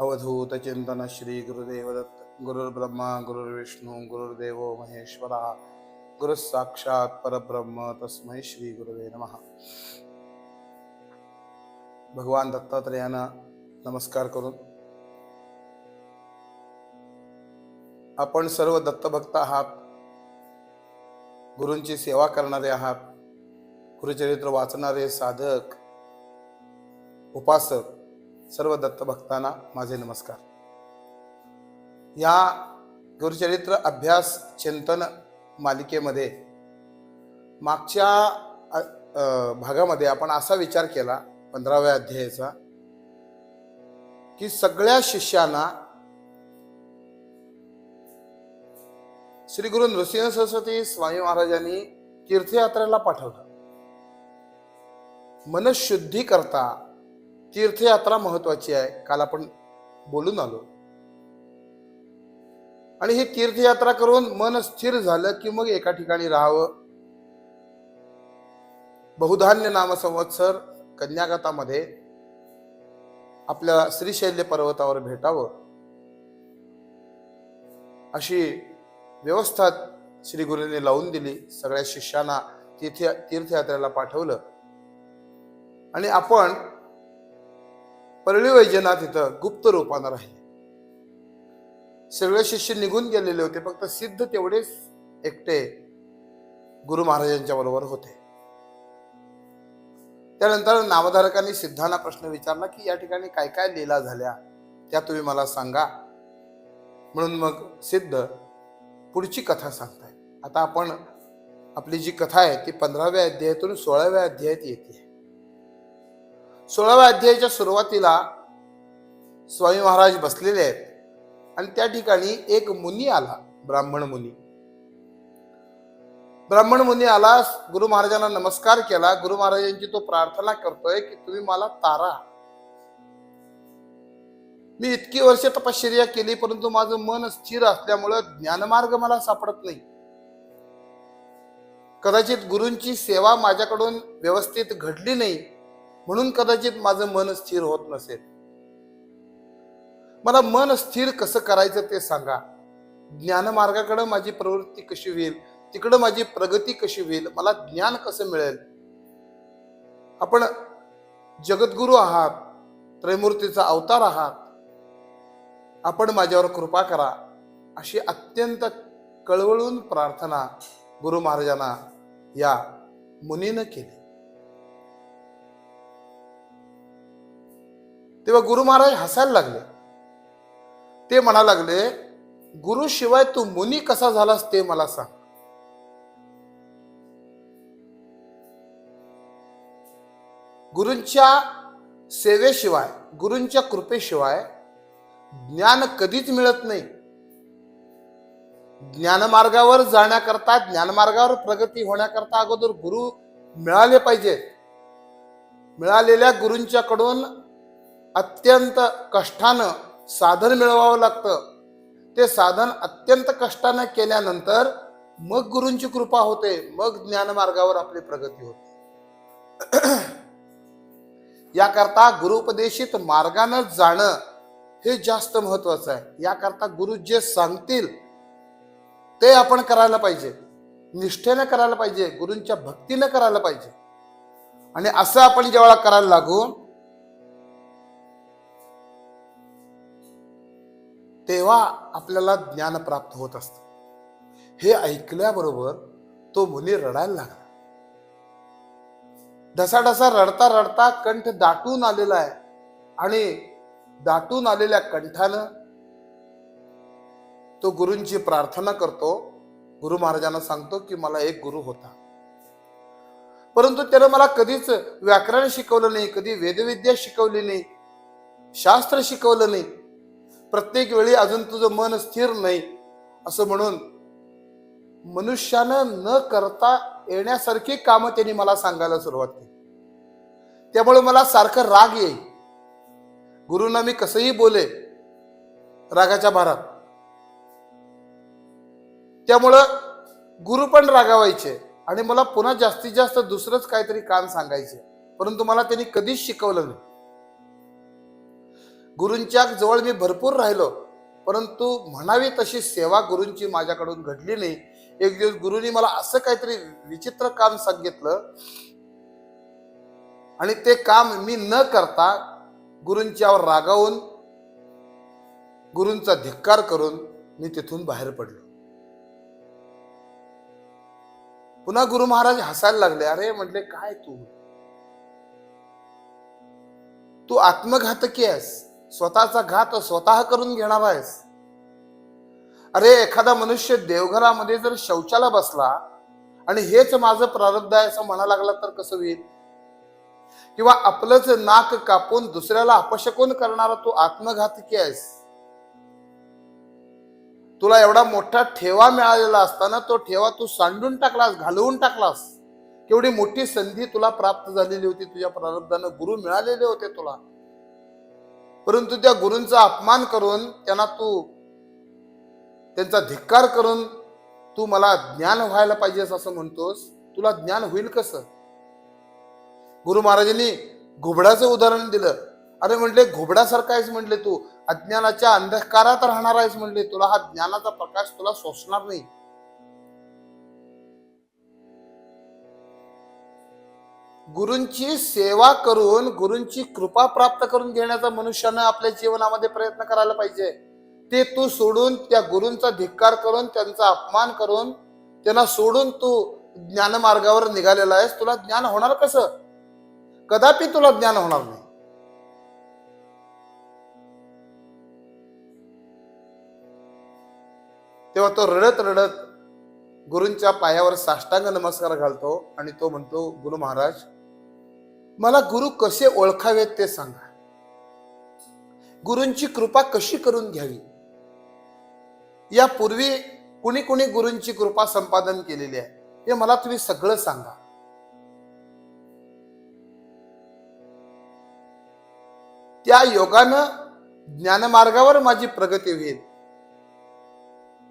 अवधूत चिंतन श्री गुरुदेव दत्त गुरुर्ब्रह्मा गुरुर्विष्णू गुरुर्देव महेश्वरा। गुरु साक्षात परब्रह्म तस्मै श्री गुरुवे नमः। भगवान दत्तात्रयांना नमस्कार करून आपण सर्व दत्तभक्त आहात गुरूंची सेवा करणारे आहात गुरुचरित्र वाचणारे साधक उपासक सर्व दत्तभक्तांना माझे नमस्कार. या गुरुचरित्र अभ्यास चिंतन मालिकेमध्ये मागच्या भागामध्ये आपण असा विचार केला पंधराव्या अध्यायाचा की सगळ्या शिष्यांना श्री गुरु नृसिंह सरस्वती स्वामी महाराजांनी तीर्थयात्रेला पाठवलं. मनशुद्धी करता तीर्थयात्रा महत्वाची आहे. काल आपण बोलून आलो. आणि ही तीर्थयात्रा करून मन स्थिर झालं की मग एका ठिकाणी राहावं. बहुधान्य नाम संवत्सर कन्यागतामध्ये आपल्या श्रीशैल्य पर्वतावर भेटावं. अशी व्यवस्था श्री गुरुंनी लावून दिली. सगळ्या शिष्यांना तीर्थ तीर्थयात्रेला पाठवलं. आणि आपण परळी वैजनाथ इथं गुप्त रूपानं राहिले. सगळे शिष्य निघून गेलेले होते फक्त सिद्ध तेवढेच एकटे गुरु महाराजांच्या बरोबर होते. त्यानंतर नामधारकांनी सिद्धांना प्रश्न विचारला की या ठिकाणी काय काय लीला झाल्या? त्या तुम्ही मला सांगा. म्हणून मग सिद्ध पुढची कथा सांगताय. आता आपण आपली जी कथा आहे ती पंधराव्या अध्यायातून सोळाव्या अध्यायात येते. सोळाव्या अध्यायाच्या सुरुवातीला स्वामी महाराज बसलेले आहेत. आणि त्या ठिकाणी एक मुनी आला ब्राह्मण मुनी. ब्राह्मण मुनी आला गुरु महाराजांना नमस्कार केला. गुरु महाराजांची तो प्रार्थना करतोय की तुम्ही मला तारा. मी इतकी वर्ष तपश्चर्या केली परंतु माझं मन स्थिर असल्यामुळं ज्ञानमार्ग मला सापडत नाही. कदाचित गुरूंची सेवा माझ्याकडून व्यवस्थित घडली नाही. म्हणून कदाचित माझं मन स्थिर होत नसेल. मला मन स्थिर कसं करायचं ते सांगा. ज्ञानमार्गाकडे माझी प्रवृत्ती कशी होईल? तिकडं माझी प्रगती कशी होईल? मला ज्ञान कसं मिळेल? आपण जगद्गुरु आहात त्रैमूर्तीचा अवतार आहात. आपण माझ्यावर कृपा करा. अशी अत्यंत कळवळून प्रार्थना गुरु महाराजांना या मुनीनं केली. तेव्हा गुरु महाराज हसायला लागले. ते म्हणा लागले गुरु शिवाय तू मुनी कसा झालास ते मला सांग. गुरूंच्या सेवेशिवाय गुरूंच्या कृपेशिवाय ज्ञान कधीच मिळत नाही. ज्ञानमार्गावर जाण्याकरता ज्ञानमार्गावर प्रगती होण्याकरता अगोदर गुरु मिळाले पाहिजे मिळालेल्या गुरूंच्याकडून अत्यंत कष्टानं साधन मिळवावं लागतं. ते साधन अत्यंत कष्टानं केल्यानंतर मग गुरूंची कृपा होते मग ज्ञानमार्गावर आपली प्रगती होते. याकरता गुरुपदेशित मार्गानं जाणं हे जास्त महत्वाचं आहे. याकरता गुरु जे सांगतील ते आपण करायला पाहिजे. निष्ठेनं करायला पाहिजे गुरूंच्या भक्तीनं करायला पाहिजे. आणि असं आपण जेव्हा करायला लागू तेव्हा आपल्याला ज्ञान प्राप्त होत असतं. हे ऐकल्याबरोबर तो मुली रडायला लागला. ढसाढसा रडता रडता कंठ दाटून आलेला आहे आणि दाटून आलेल्या कंठानं तो गुरूंची प्रार्थना करतो. गुरु महाराजांना सांगतो की मला एक गुरु होता. परंतु त्यानं मला कधीच व्याकरण शिकवलं नाही कधी वेदविद्या शिकवली नाही शास्त्र शिकवलं नाही. प्रत्येक वेळी अजून तुझं मन स्थिर नाही असं म्हणून मनुष्यानं न करता येण्यासारखी कामं त्यांनी मला सांगायला सुरुवात केली. त्यामुळे मला सारखं राग येईल. गुरुंना मी कसंही बोले रागाच्या भारात. त्यामुळं गुरु पण रागावायचे आणि मला पुन्हा जास्तीत जास्त दुसरंच काहीतरी काम सांगायचे परंतु मला त्यांनी कधीच शिकवलं नाही. गुरूंच्या जवळ मी भरपूर राहिलो. परंतु म्हणावी तशी सेवा गुरूंची माझ्याकडून घडली नाही. एक दिवस गुरुनी मला असं काहीतरी विचित्र काम सांगितलं. आणि ते काम मी न करता गुरूंच्यावर रागावून गुरूंचा धिक्कार करून मी तिथून बाहेर पडलो. पुन्हा गुरु महाराज हसायला लागले अरे म्हटले काय तू? तू आत्मघातकी आहेस. स्वतःचा घात स्वतः करून घेणार आहेस? अरे एखादा मनुष्य देवघरामध्ये जर शौचाला बसला आणि हेच माझं प्रारब्ध आहे असं म्हणा लागला तर कसं होईल? किंवा आपलंच नाक कापून दुसऱ्याला अपशकून करणारा तू आत्मघातकी आहेस? तुला एवढा मोठा ठेवा मिळालेला असताना तो ठेवा तू सांडून टाकलास घालवून टाकलास. केवढी मोठी संधी तुला प्राप्त झालेली होती तुझ्या प्रारब्धानं गुरु मिळालेले होते तुला. परंतु त्या गुरूंचा अपमान करून त्यांना तू त्यांचा धिक्कार करून तू मला ज्ञान व्हायला पाहिजेस असं म्हणतोस तुला ज्ञान होईल कसं? गुरु महाराजांनी घुबडाचं उदाहरण दिलं. अरे म्हणले घुबडासारखा आहेस म्हणले तू. अज्ञानाच्या अंधकारात राहणार आहेस म्हणले तुला हा ज्ञानाचा प्रकाश तुला सोसणार नाही. गुरूंची सेवा करून गुरूंची कृपा प्राप्त करून घेण्याचा मनुष्यानं आपल्या जीवनामध्ये प्रयत्न करायला पाहिजे. ते तू सोडून त्या गुरूंचा धिक्कार करून त्यांचा अपमान करून त्यांना सोडून तू ज्ञानमार्गावर निघालेला आहेस तुला ज्ञान होणार कसं? कदापि तुला ज्ञान होणार नाही. तेव्हा तो रडत रडत गुरूंच्या पायावर साष्टांग नमस्कार घालतो आणि तो म्हणतो गुरु महाराज मला गुरु कसे ओळखावेत ते सांगा. गुरूंची कृपा कशी करून घ्यावी? यापूर्वी कुणी कुणी गुरूंची कृपा संपादन केलेली आहे हे मला तुम्ही सगळं सांगा. त्या योगानं ज्ञानमार्गावर माझी प्रगती होईल.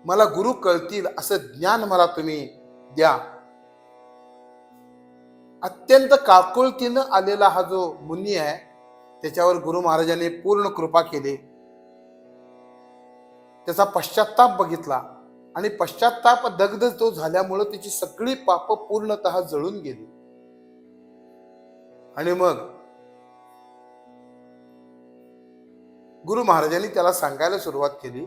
मला गुरु कळतील असं ज्ञान मला तुम्ही द्या. अत्यंत काकुळतीनं आलेला हा जो मुनी आहे त्याच्यावर गुरु महाराजांनी पूर्ण कृपा केली. त्याचा पश्चाताप बघितला आणि पश्चाताप दग्ध तो झाल्यामुळं त्याची सगळी पाप पूर्णतः जळून गेली. आणि मग गुरु महाराजांनी त्याला सांगायला सुरुवात केली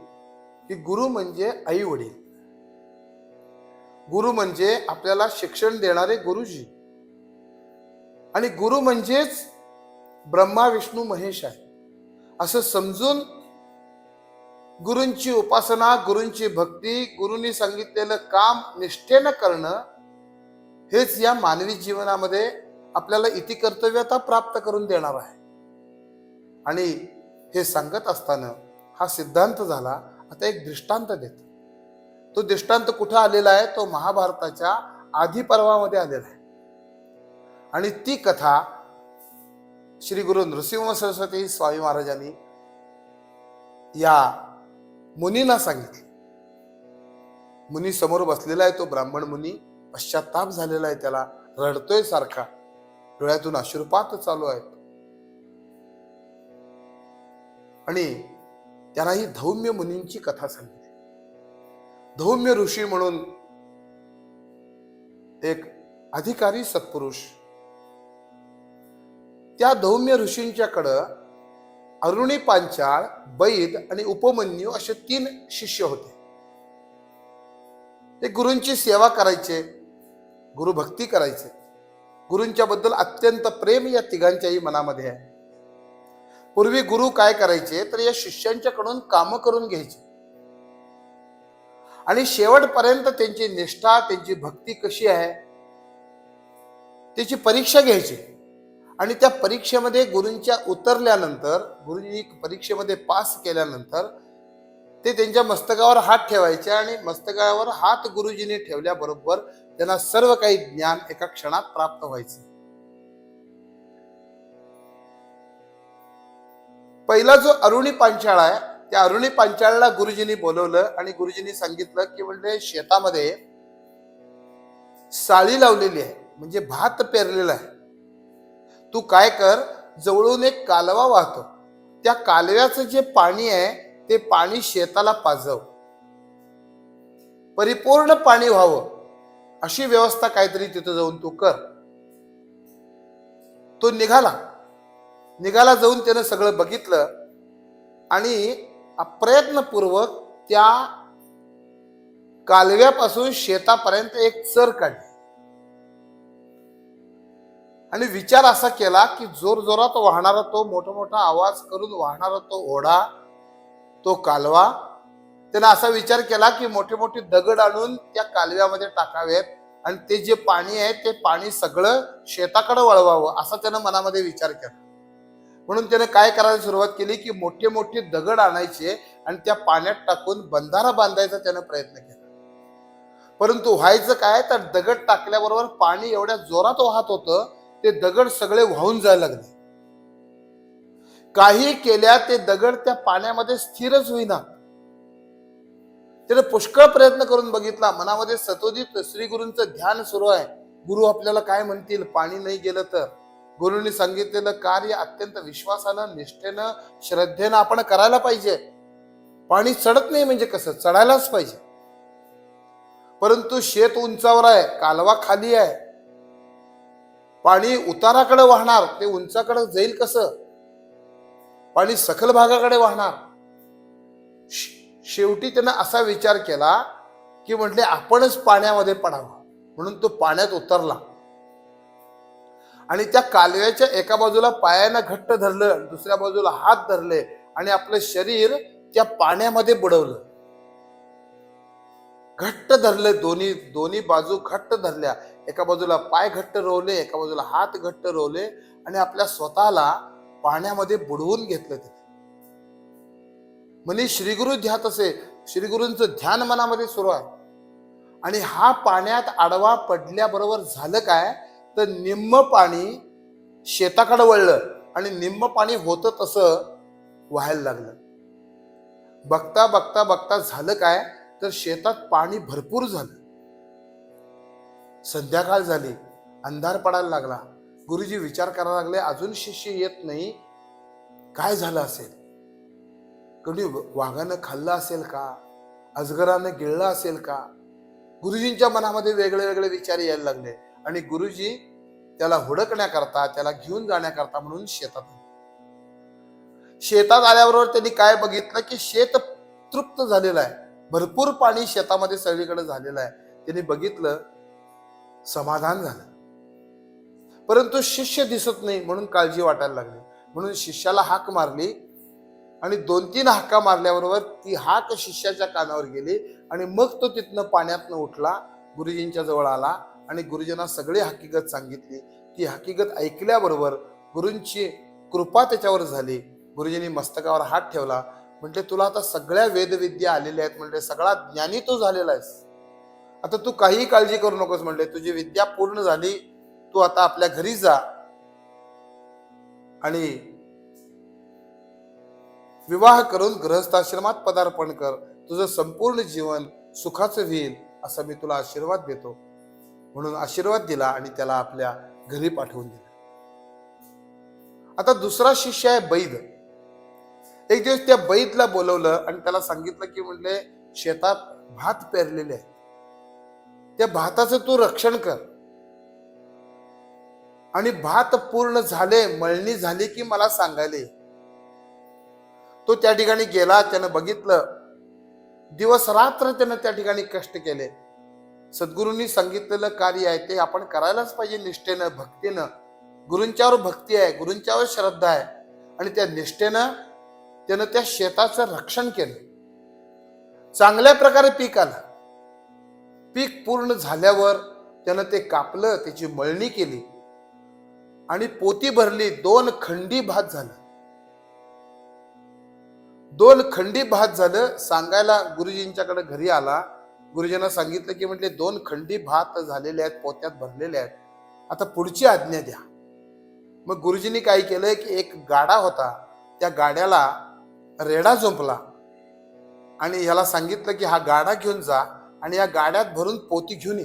की गुरु म्हणजे आई वडील गुरु म्हणजे आपल्याला शिक्षण देणारे गुरुजी. आणि गुरु म्हणजेच ब्रह्मा विष्णू महेश आहे. असं समजून गुरूंची उपासना गुरूंची भक्ती गुरुंनी सांगितलेलं काम निष्ठेनं करणं हेच या मानवी जीवनामध्ये आपल्याला इति कर्तव्यता प्राप्त करून देणार आहे. आणि हे सांगत असताना हा सिद्धांत झाला. आता एक दृष्टांत देतो. तो दृष्टांत कुठं आलेला आहे? तो महाभारताच्या आधी पर्वामध्ये आलेला आहे. आणि ती कथा श्री गुरु नृसिंह सरस्वती स्वामी महाराजांनी या मुनींना सांगितली. मुनी समोर बसलेला आहे तो ब्राह्मण मुनी पश्चाताप झालेला आहे त्याला रडतोय सारखा. डोळ्यातून अश्रुपात चालू आहेत. आणि त्याला ही धौम्य मुनींची कथा सांगितली. धौम्य ऋषी म्हणून एक अधिकारी सत्पुरुष त्या धौम्य ऋषींच्याकडं अरुणी पांचाळ बैद आणि उपमन्यू असे तीन शिष्य होते. ते गुरूंची सेवा करायचे गुरुभक्ती करायचे. गुरूंच्या बद्दल अत्यंत प्रेम या तिघांच्याही मनामध्ये आहे. पूर्वी गुरु काय करायचे तर या शिष्यांच्याकडून काम करून घ्यायचे. आणि शेवटपर्यंत त्यांची निष्ठा त्यांची भक्ती कशी आहे त्याची परीक्षा घ्यायची. आणि त्या परीक्षेमध्ये गुरूंच्या उतरल्यानंतर गुरुजी परीक्षेमध्ये पास केल्यानंतर ते त्यांच्या मस्तकावर हात ठेवायचे आणि मस्तकावर हात गुरुजीने ठेवल्याबरोबर त्यांना सर्व काही ज्ञान एका क्षणात प्राप्त व्हायचे. पहिला जो अरुणी पांचाळ आहे त्या अरुणी पांचाळला गुरुजींनी बोलवलं आणि गुरुजींनी सांगितलं की म्हणजे शेतामध्ये साळी लावलेली आहे म्हणजे भात पेरलेला आहे. तू काय कर जवळून एक कालवा वाहतो. त्या कालव्याचं जे पाणी आहे ते पाणी शेताला पाजव. परिपूर्ण पाणी व्हावं. अशी व्यवस्था काहीतरी तिथं जाऊन तू कर. तो निघाला. निघाला जाऊन त्यानं सगळं बघितलं आणि प्रयत्नपूर्वक त्या कालव्यापासून शेतापर्यंत एक चर काढली. आणि विचार असा केला की जोर जोरात वाहणारा तो मोठा मोठा आवाज करून वाहणारा तो ओढा तो कालवा त्यानं असा विचार केला की मोठे मोठे दगड आणून त्या कालव्यामध्ये टाकावेत आणि ते जे पाणी आहे ते पाणी सगळं शेताकडे वळवावं असा त्यानं मनामध्ये विचार केला. म्हणून त्याने काय करायला सुरुवात केली की मोठे मोठे दगड आणायचे आणि त्या पाण्यात टाकून बंधारा बांधायचा त्यानं प्रयत्न केला. परंतु व्हायचं काय तर दगड टाकल्याबरोबर पाणी एवढ्या जोरात वाहत होतं ते दगड सगळे वाहून जायला लागले. काही केल्या ते दगड त्या पाण्यामध्ये स्थिरच होईना. त्याने पुष्कळ प्रयत्न करून बघितला. मनामध्ये सतोदित श्री गुरूंचं ध्यान सुरू आहे. गुरु आपल्याला काय म्हणतील? पाणी नाही गेलं तर. गुरुंनी सांगितलेलं कार्य अत्यंत विश्वासानं निष्ठेनं श्रद्धेनं आपण करायला पाहिजे. पाणी चढत नाही म्हणजे कसं? चढायलाच पाहिजे. परंतु शेत उंचावर आहे कालवा खाली आहे. पाणी उताराकडे वाहणार ते उंचाकडे जाईल कसं? पाणी सखल भागाकडे वाहणार. शेवटी त्यानं असा विचार केला की म्हटले आपणच पाण्यामध्ये पडावं. म्हणून तो पाण्यात उतरला. आणि त्या कालव्याच्या एका बाजूला पायानं घट्ट धरलं दुसऱ्या बाजूला हात धरले आणि आपलं शरीर त्या पाण्यामध्ये बुडवलं. घट्ट धरले दोन्ही दोन्ही बाजू घट्ट धरल्या. एका बाजूला पाय घट्ट रोवले एका बाजूला हात घट्ट रोवले आणि आपल्या स्वतःला पाण्यामध्ये बुडवून घेतलं ते. म्हणजे श्रीगुरु ध्यात असे श्रीगुरूंचं ध्यान मनामध्ये सुरू आहे. आणि हा पाण्यात आडवा पडल्याबरोबर झालं काय? तर निम्म पाणी शेताकडे वळलं आणि निम्म पाणी होतं तसं व्हायला लागलं. बघता बघता बघता झालं काय? तर शेतात पाणी भरपूर झालं. संध्याकाळ झाली. अंधार पडायला लागला. गुरुजी विचार करायला लागले अजून शिष्य येत नाही. काय झालं असेल? कोणी वाघानं खाल्लं असेल का? अजगरानं गिळलं असेल का? गुरुजींच्या मनामध्ये वेगळे वेगळे विचार यायला लागले आणि गुरुजी त्याला हुडकण्याकरता त्याला घेऊन जाण्याकरता म्हणून शेतात आले. शेतात आल्याबरोबर त्यांनी काय बघितलं की शेत तृप्त झालेलं आहे. भरपूर पाणी शेतामध्ये सगळीकडे झालेलं आहे. त्यांनी बघितलं समाधान झालं. परंतु शिष्य दिसत नाही म्हणून काळजी वाटायला लागली. म्हणून शिष्याला हाक मारली आणि दोन तीन हाका मारल्याबरोबर ती हाक शिष्याच्या कानावर गेली आणि मग तो तिथनं पाण्यातनं उठला गुरुजींच्या जवळ आला आणि गुरुजींना सगळी हकीकत सांगितली. ती हकीकत ऐकल्याबरोबर गुरूंची कृपा त्याच्यावर झाली. गुरुजींनी मस्तकावर हात ठेवला. म्हणजे तुला आता सगळ्या वेदविद्या आलेल्या आहेत. म्हणजे सगळा ज्ञानी तू झालेला आहेस. आता तू काहीही काळजी करू नकोस म्हणले तुझी विद्या पूर्ण झाली तू आता आपल्या घरी जा. आणि विवाह करून ग्रहस्थाश्रमात पदार्पण कर. तुझं संपूर्ण जीवन सुखाचं होईल असा मी तुला आशीर्वाद देतो. म्हणून आशीर्वाद दिला आणि त्याला आपल्या घरी पाठवून दिलं. आता दुसरा शिष्य आहे बैद. एक दिवस त्या बैदला बोलवलं आणि त्याला सांगितलं की म्हणले शेतात भात पेरलेले आहे त्या भाताचं तू रक्षण कर. आणि भात पूर्ण झाले मळणी झाली की मला सांगायले. तो त्या ठिकाणी गेला त्यानं बघितलं. दिवस रात्र त्यानं त्या ठिकाणी कष्ट केले. सद्गुरूंनी सांगितलेलं कार्य आहे ते आपण करायलाच पाहिजे निष्ठेनं भक्तीनं. गुरूंच्यावर भक्ती आहे गुरूंच्यावर श्रद्धा आहे. आणि त्या निष्ठेनं त्यानं त्या शेताचं रक्षण केलं. चांगल्या प्रकारे पीक आलं. पीक पूर्ण झाल्यावर त्यानं ते कापलं त्याची मळणी केली आणि पोती भरली दोन खंडी भात झालं. दोन खंडी भात झालं. सांगायला गुरुजींच्याकडे घरी आला. गुरुजींना सांगितलं की म्हटले दोन खंडी भात झालेले आहेत पोत्यात भरलेले आहेत. आता पुढची आज्ञा द्या. मग गुरुजींनी काय केलं की एक गाडा होता त्या गाड्याला रेडा झोंपला आणि ह्याला सांगितलं की हा गाडा घेऊन जा आणि या गाड्यात भरून पोती घेऊन ये.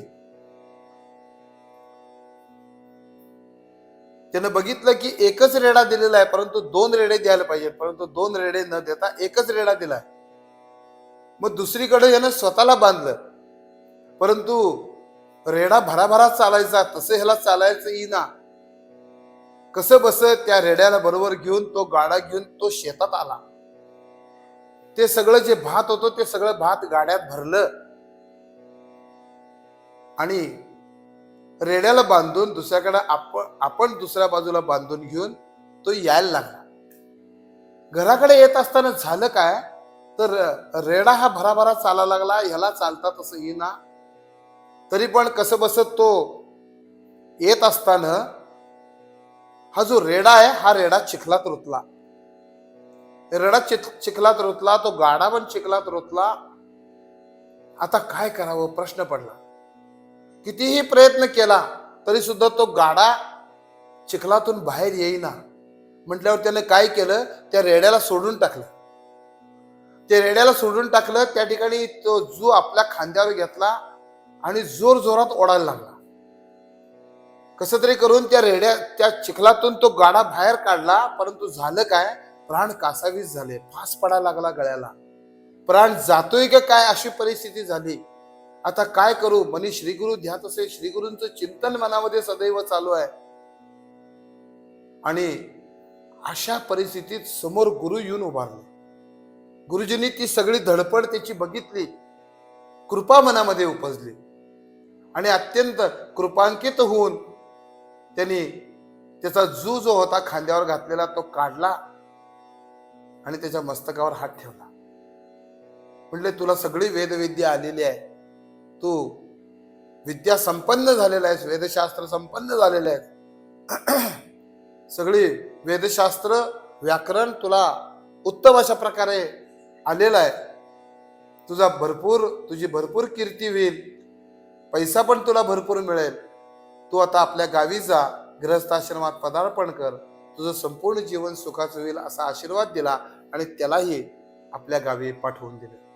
त्यानं बघितलं की एकच रेडा दिलेला आहे परंतु दोन रेडे द्यायला पाहिजे परंतु दोन रेडे न देता एकच रेडा दिलाय मग दुसरीकडे यानं स्वतःला बांधलं. परंतु रेडा भराभरा चालायचा तसं ह्याला चालायचं येईना कसं बस त्या रेड्याला बरोबर घेऊन तो गाडा घेऊन तो शेतात आला. ते सगळं जे भात होतं ते सगळं भात गाड्यात भरलं. आणि रेड्याला बांधून दुसऱ्याकडे आपण आपण दुसऱ्या बाजूला बांधून घेऊन तो यायला लागला. घराकडे येत असताना झालं काय? तर रेडा हा भराभरा चाला लागला. ह्याला चालता तसं येईना. तरी पण कसं बसत तो येत असताना हा जो रेडा आहे हा रेडा चिखलात रुतला. रेडा चिख चिखलात रुतला तो गाडा पण चिखलात रुतला. आता काय करावं? प्रश्न पडला. कितीही प्रयत्न केला तरी सुद्धा तो गाडा चिखलातून बाहेर येईना. म्हटल्यावर त्याने काय केलं? त्या रेड्याला सोडून टाकलं. त्या रेड्याला सोडून टाकलं त्या ठिकाणी तो जू आपल्या खांद्यावर घेतला आणि जोर जोरात ओढायला लागला. कसं तरी करून त्या रेड्या त्या चिखलातून तो गाडा बाहेर काढला परंतु झालं काय? प्राण कासावीस झाले फास पडायला लागला गळ्याला. प्राण जातोय का काय अशी परिस्थिती झाली? आता काय करू? मनी श्रीगुरु ध्यात असे. श्रीगुरूंचं चिंतन मनामध्ये सदैव चालू आहे. आणि अशा परिस्थितीत समोर गुरु येऊन उभारले. गुरुजींनी ती सगळी धडपड त्याची बघितली. कृपा मनामध्ये उपजली. आणि अत्यंत कृपांकित होऊन त्यांनी त्याचा जू जो होता खांद्यावर घातलेला तो काढला आणि त्याच्या मस्तकावर हात ठेवला. म्हणले तुला सगळी वेदविद्या आलेली आहे. तू विद्या संपन्न झालेला आहेस वेदशास्त्र संपन्न झालेले आहेत. सगळी वेदशास्त्र व्याकरण तुला उत्तम अशा प्रकारे आलेलं आहे. तुझा भरपूर तुझी भरपूर कीर्ती होईल. पैसा पण तुला भरपूर मिळेल. तू आता आपल्या गावी जा गृहस्थाश्रमात पदार्पण कर. तुझं संपूर्ण जीवन सुखाचं होईल असा आशीर्वाद दिला आणि त्यालाही आपल्या गावी पाठवून दिले.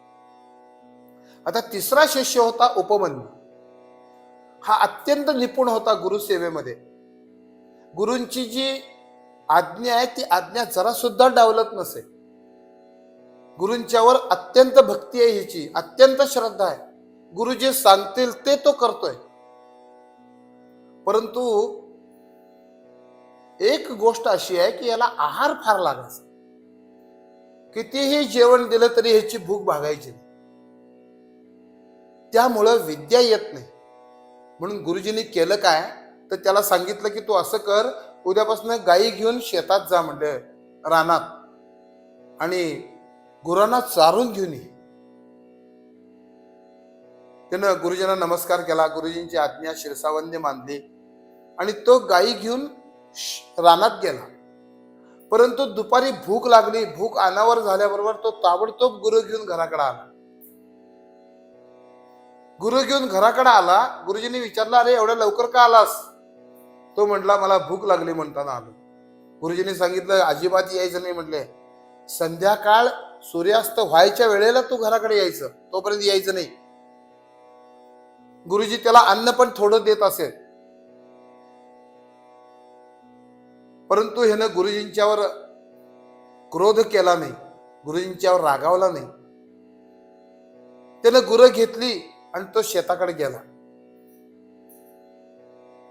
आता तिसरा शिष्य होता उपमन्यू हा अत्यंत निपुण होता गुरुसेवेमध्ये. गुरूंची जी आज्ञा आहे ती आज्ञा जरा सुद्धा डावलत नसे. गुरूंच्यावर अत्यंत भक्ती आहे हिची अत्यंत श्रद्धा आहे. गुरु जे सांगतील ते तो करतोय. परंतु एक गोष्ट अशी आहे की याला आहार फार लागायचा. कितीही जेवण दिलं तरी ह्याची भूक भागायची नाही. त्यामुळं विद्या येत नाही. म्हणून गुरुजींनी केलं काय? तर त्याला सांगितलं की तू असं कर उद्यापासून गायी घेऊन शेतात जा म्हणजे रानात. आणि गुरांना चारून घेऊन ये. त्यानं गुरुजींना नमस्कार केला गुरुजींची आज्ञा शिरसावंदी मानली. आणि तो गायी घेऊन श- रानात गेला. परंतु दुपारी भूक लागली भूक अनावर झाल्याबरोबर तो ताबडतोब गुरु घेऊन घराकडे आला. गुरु घेऊन घराकडे आला गुरुजींनी विचारला अरे एवढ्या लवकर का आलास? तो म्हटला मला भूक लागली म्हणताना आलो. गुरुजींनी सांगितलं अजिबात यायचं नाही म्हटले. संध्याकाळ सूर्यास्त व्हायच्या वेळेला तू घराकडे यायचं तोपर्यंत यायचं नाही. गुरुजी त्याला अन्न पण थोडं देत असेल. परंतु ह्यानं गुरुजींच्यावर क्रोध केला नाही गुरुजींच्यावर रागावला नाही. त्यानं गुरं घेतली आणि तो शेताकडे गेला.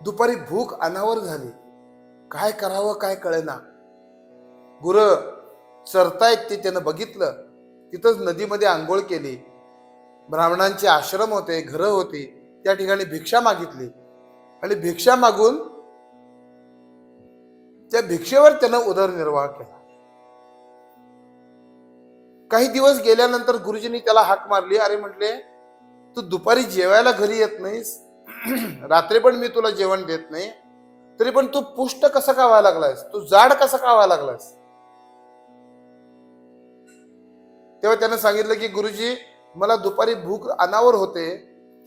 दुपारी भूक अनावर झाली. काय करावं काय कळेना. गुर चरतायत ते त्यानं बघितलं. तिथंच नदीमध्ये आंघोळ केली. ब्राह्मणांचे आश्रम होते घरं होती. त्या ठिकाणी भिक्षा मागितली. आणि भिक्षा मागून त्या भिक्षेवर त्यानं उदरनिर्वाह केला. काही दिवस गेल्यानंतर गुरुजींनी त्याला हाक मारली. अरे म्हटले तू दुपारी जेवायला घरी येत नाहीस. रात्री पण मी तुला जेवण देत नाही. तरी पण तू पुष्ट कसं का व्हायला लागलायस? तू जाड कसं का व्हायला लागलायस? तेव्हा त्यानं सांगितलं की गुरुजी मला दुपारी भूक अनावर होते.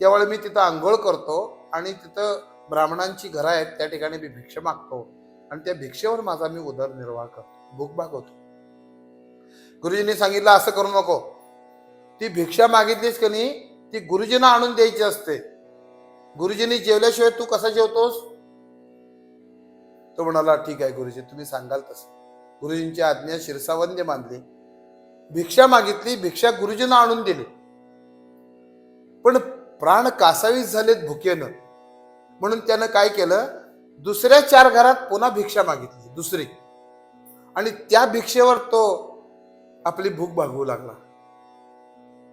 त्यावेळी मी तिथं आंघोळ करतो आणि तिथं ब्राह्मणांची घरं आहेत. त्या ठिकाणी मी भिक्षा मागतो आणि त्या भिक्षेवर माझा मी उदरनिर्वाह करतो. भूक भागवतो. गुरुजींनी सांगितलं असं करू नको. ती भिक्षा मागितलीस का नाही ती गुरुजींना आणून द्यायची असते. गुरुजींनी जेवल्याशिवाय तू कसा जेवतोस? तो म्हणाला ठीक आहे गुरुजी तुम्ही सांगाल तसं. गुरुजींची आज्ञा शिरसावंद्य मानली. भिक्षा मागितली भिक्षा गुरुजींना आणून दिली. पण प्राण कासावीस झालेत भुकेनं. म्हणून त्यानं काय केलं? दुसऱ्या चार घरात पुन्हा भिक्षा मागितली दुसरी. आणि त्या भिक्षेवर तो आपली भूक भागवू लागला.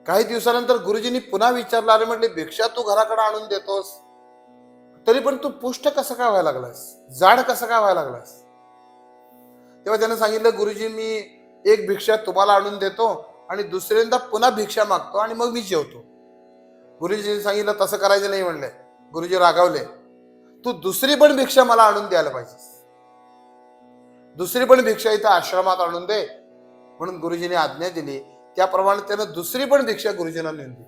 काही दिवसानंतर गुरुजींनी पुन्हा विचारलं अरे म्हटले भिक्षा तू घराकडे आणून देतोस? तरी पण तू पुष्ट कसं काय व्हायला लागलास जाड कसं काय व्हायला लागलास तेव्हा त्यानं सांगितलं गुरुजी मी एक भिक्षा तुम्हाला आणून देतो आणि दुसऱ्यांदा पुन्हा भिक्षा मागतो आणि मग मी जेवतो. गुरुजींनी सांगितलं तसं करायचं नाही म्हणले. गुरुजी रागावले तू दुसरी पण भिक्षा मला आणून द्यायला पाहिजे दुसरी पण भिक्षा इथं आश्रमात आणून दे. म्हणून गुरुजीने आज्ञा दिली. त्याप्रमाणे त्यानं दुसरी पण भिक्षा गुरुजींना नेली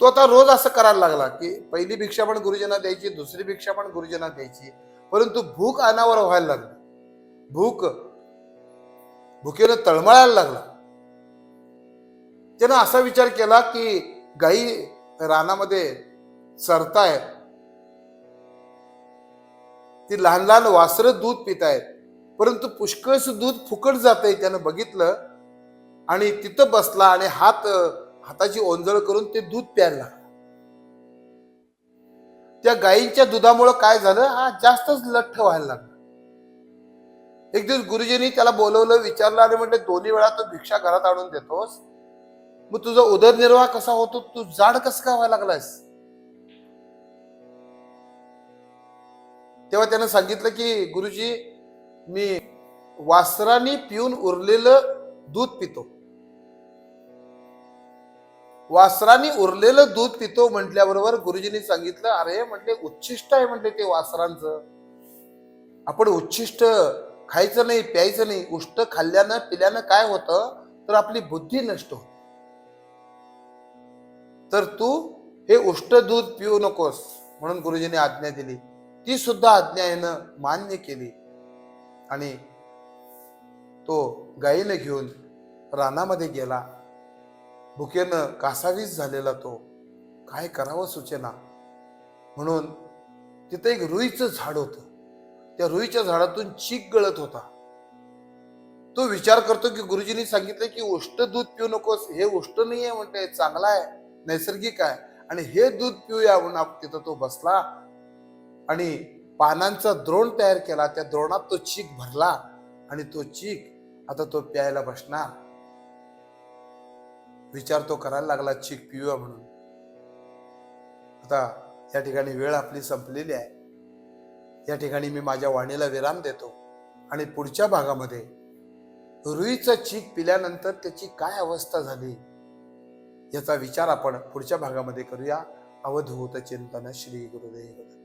तो आता रोज असं करायला लागला की पहिली भिक्षा पण गुरुजींना द्यायची दुसरी भिक्षा पण गुरुजींना द्यायची परंतु भूक अनावर व्हायला लागली. भूक भुकेनं तळमळायला लागला. त्यानं असा विचार केला की गाई रानामध्ये चरतायत. ती लहान लहान वासरं दूध पितायत. परंतु पुष्कळच दूध फुकट जात आहे त्यानं बघितलं. आणि तिथं बसला आणि हात हाताची ओंजळ करून ते दूध प्यायला लागला. त्या गायींच्या दुधामुळं काय झालं? हा जास्तच लठ्ठ व्हायला लागला. एक दिवस गुरुजींनी त्याला बोलवलं विचारलं आणि म्हटलं दोन्ही वेळा तू भिक्षा घरात आणून देतोस. मग तुझा उदरनिर्वाह कसा होतो? तू जाड कसं का व्हायला लागलास तेव्हा त्यानं सांगितलं की गुरुजी मी वासराने पिऊन उरलेलं दूध पितो. वासराने उरलेलं दूध पितो म्हटल्याबरोबर गुरुजींनी सांगितलं अरे म्हणते उच्छिष्ट आहे म्हणते ते वासरांचं. आपण उच्छिष्ट खायचं नाही प्यायचं नाही उष्ट खाल्ल्यानं पिल्यानं काय होतं? तर आपली बुद्धी नष्ट होते. तर तू हे उष्ट दूध पिऊ नकोस म्हणून गुरुजींनी आज्ञा दिली. ती सुद्धा आज्ञा यानं मान्य केली. आणि तो गायीनं घेऊन रानामध्ये गेला. भुकेनं कासावीस झालेला तो. काय करावं सूचना? म्हणून तिथं एक रुईचं झाड होतं. त्या रुईच्या झाडातून चीक गळत होता. तो विचार करतो की गुरुजींनी सांगितलं की उष्ट दूध पिऊ नकोस हे उष्ट नाही आहे म्हणते चांगला आहे नैसर्गिक आहे. आणि हे दूध पिऊया म्हणून आप- तिथं तो बसला आणि पानांचा द्रोण तयार केला. त्या द्रोणात तो चीक भरला आणि तो चीक आता तो प्यायला बसणार. विचार तो करायला लागला चीक पिऊया म्हणून. आता या ठिकाणी वेळ आपली संपलेली आहे. या ठिकाणी मी माझ्या वाणीला विराम देतो. आणि पुढच्या भागामध्ये रुईचं चीक पिल्यानंतर त्याची काय अवस्था झाली याचा विचार आपण पुढच्या भागामध्ये करूया. अवधूत चिंतन श्री गुरुदेव.